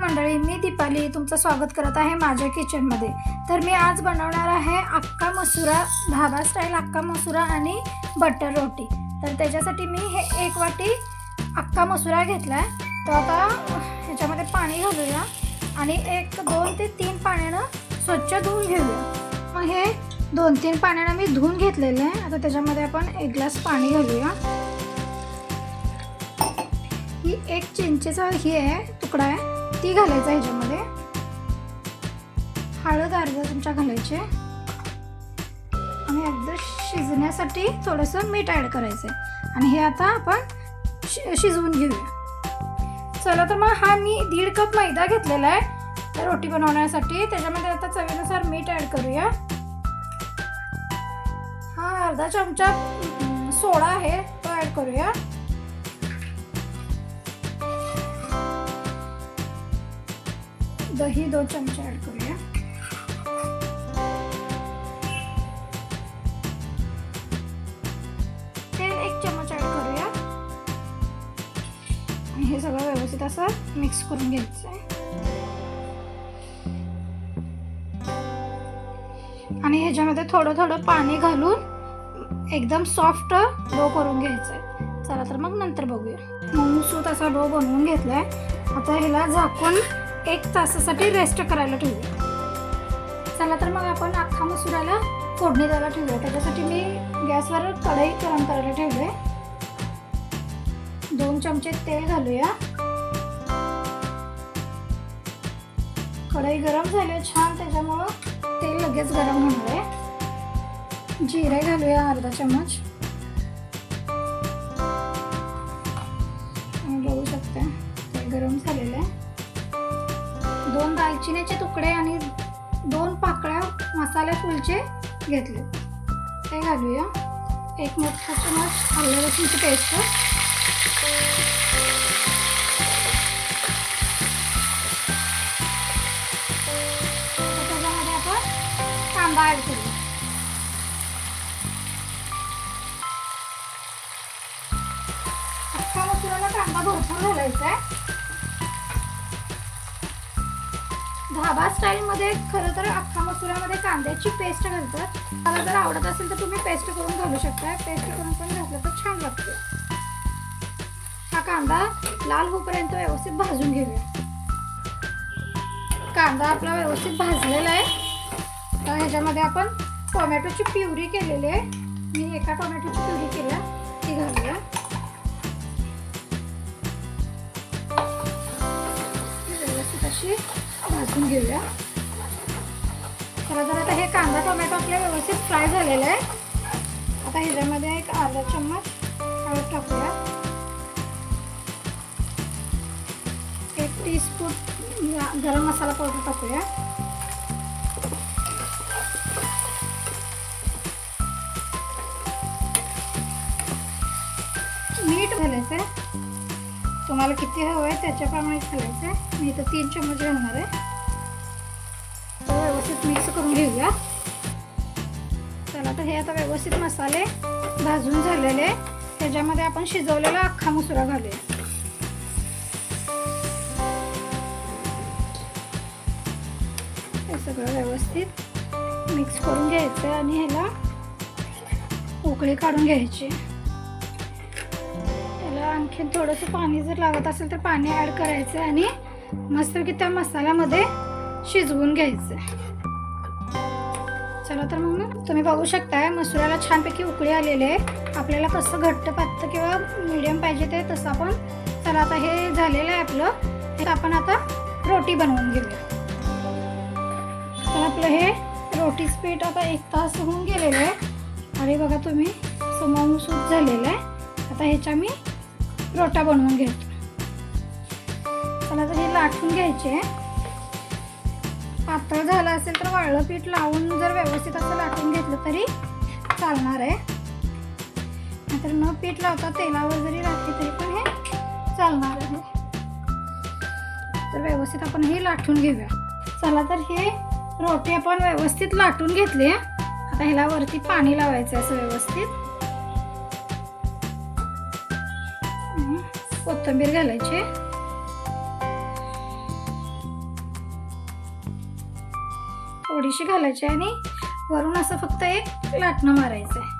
मंडळी मी दीपाली तुमचं स्वागत करत आहे माझ्या किचनमध्ये तर मी आज बनवणार आहे अक्का मसुरा धाबा स्टाईल अक्का मसुरा आणि बटर रोटी. तर त्याच्यासाठी मी हे एक वाटी अक्का मसुरा घेतला आहे तर आता ह्याच्यामध्ये पाणी घालूया आणि एक दोन ते तीन पाण्यानं स्वच्छ धुवून घेऊया. मग हे दोन तीन पाण्यानं मी धुवून घेतलेलं आहे. आता त्याच्यामध्ये आपण एक ग्लास पाणी घालूया. ही एक चिंचेचा ही आहे तुकडा आहे. ती घालायचं ह्याच्यामध्ये. हळद अर्धा चमचा घालायचे. आणि अगदी शिजण्यासाठी थोडंसं मीठ ॲड करायचं आहे आणि हे आता आपण शि शिजवून घेऊया. चला तर मग हा मी दीड कप मैदा घेतलेला आहे. रोटी बनवण्यासाठी. त्याच्यामध्ये आता चवीनुसार मीठ ॲड करूया. हा अर्धा चमचा सोडा आहे तो ॲड करूया. दही दोन चमचे ॲड करूया. तेल एक चमच ॲड करूया. आणि हे सगळं व्यवस्थित असं मिक्स करून घ्यायचं आहे आणि ह्याच्यामध्ये थोडं थोडं पाणी घालून एकदम सॉफ्ट डो करून घ्यायचं आहे चला तर मग नंतर बघूया. मऊसूत असा डो बनवून घेतलाय. आता ह्याला झाकून एक तासासाठी रेस्ट करायला ठेवूया. चला तर मग आपण अख्खा मसुराला फोडणी द्यायला ठेवूया. त्याच्यासाठी मी गॅसवर कढई गरम करायला ठेवले दोन चमचे तेल घालूया. कढई गरम झाली छान त्याच्यामुळं तेल लगेच गरम होणार आहे. जिरे घालूया अर्धा चमच. बघू शकता तेल गरम दालचिनीचे तुकडे आणि दोन पाकळ्या मसाले फुलचे घेतले. ते घालूया. एक मोठा चमच आलं लसूणची पेस्ट. त्याच्यामध्ये आपण कांदा ॲड करूया अख्खा मसुराला कांदा भरपूर घालायचा आहे. धाबा स्टाईलमध्ये खरं तर अख्खा मसुरामध्ये कांद्याची पेस्ट घालतात. मला जर आवडत असेल तर तुम्ही पेस्ट करून घालू शकता. पेस्ट करून पण घातलं तर छान लागते. हा कांदा लाल होईपर्यंत व्यवस्थित भाजून घेऊया. कांदा आपला व्यवस्थित भाजलेला आहे. तर ह्याच्यामध्ये आपण टोमॅटोची प्युरी केलेली आहे. मी एका टोमॅटोची प्युरी केल्या. भाजून घेऊया. तर आता हे कांदा टोमॅटो आपल्या व्यवस्थित फ्राय झालेलं आहे. आता ह्याच्यामध्ये एक अर्धा चम्मच हळद टाकूया. एक टीस्पून गरम मसाला पावडर टाकूया. मीठ घालायचं आहे तुम्हाला किती हवं आहे त्याच्याप्रमाणे घालायचं आहे मी इथं तीन चम्मच घालणार आहे. व्यवस्थित मिक्स करून घेऊया. चला तर हे आता व्यवस्थित मसाले भाजून झालेले. त्याच्यामध्ये आपण शिजवलेला अख्खा मसुरा घालूया. हे सगळं व्यवस्थित मिक्स करून घ्यायचं आणि ह्याला उकळी काढून घ्यायची. त्याला आणखीन थोडंसं पाणी जर लागत असेल तर पाणी ॲड करायचं आणि मस्तपैकी त्या मसाल्यामध्ये शिजवून घ्यायचं चला तर मग ना तुम्ही बघू शकताय मसुराला छानपैकी उकळी आलेली आहे. आपल्याला कसं घट्ट पातळ किंवा मिडियम पाहिजे ते तसं आपण चला आता हे झालेलं आहे आपलं. तर आपण आता रोटी बनवून घेऊया. तर आपलं हे रोटीच पीठ आता एक तास होऊन गेलेलं आहे. आणि बघा तुम्ही समोर सूप झालेलं आहे. आता ह्याच्या मी रोटा बनवून घेतो. चला तर हे लाटून घ्यायचे. पातळ झालं असेल तर वाळलं पीठ लावून जर व्यवस्थित असं लाटून घेतलं तरी चालणार आहे. नाहीतर न पीठ लावता तेलावर जरी लाटले तरी पण हे चालणार आहे. तर व्यवस्थित आपण हे लाटून घेऊया. चला तर हे रोटी आपण व्यवस्थित लाटून घेतली आता ह्याला वरती पाणी लावायचं असं व्यवस्थित. कोथिंबीर घालायची. थोडीशी घालायची आहे आणि वरून असं फक्त एक लाटणं मारायचं आहे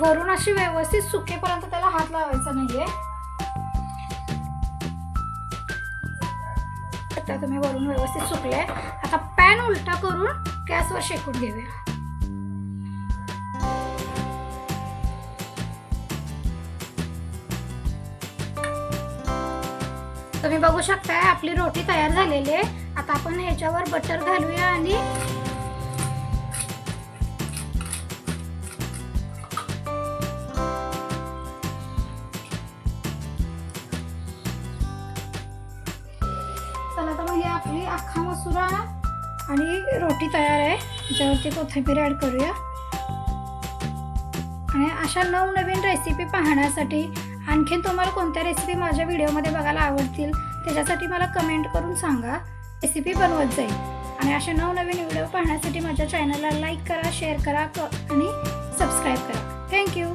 वरून अशी व्यवस्थित सुकेपर्यंत त्याला हात लावायचा नाहीये. आता तुम्ही वरून व्यवस्थित सुकले आता पॅन उलटा करून गॅसवर शेकून घेऊया. तुम्ही बघू शकताय आपली रोटी तयार झालेली आहे. आता आपण ह्याच्यावर बटर घालूया आणि चला तर मग आपली अख्खा मसुरा आणि रोटी तयार आहे. त्याच्यावरती कोथिंबीर ॲड करूया. आणि अशा नवनवीन रेसिपी पाहण्यासाठी आणखीन तुम्हाला कोणत्या रेसिपी माझ्या व्हिडिओमध्ये बघायला आवडतील त्याच्यासाठी मला कमेंट करून सांगा. रेसिपी बनवत जाईल. आणि अशा नवनवीन व्हिडिओ पाहण्यासाठी माझ्या चॅनलला लाईक करा शेअर करा क- आणि सबस्क्राईब करा. थँक्यू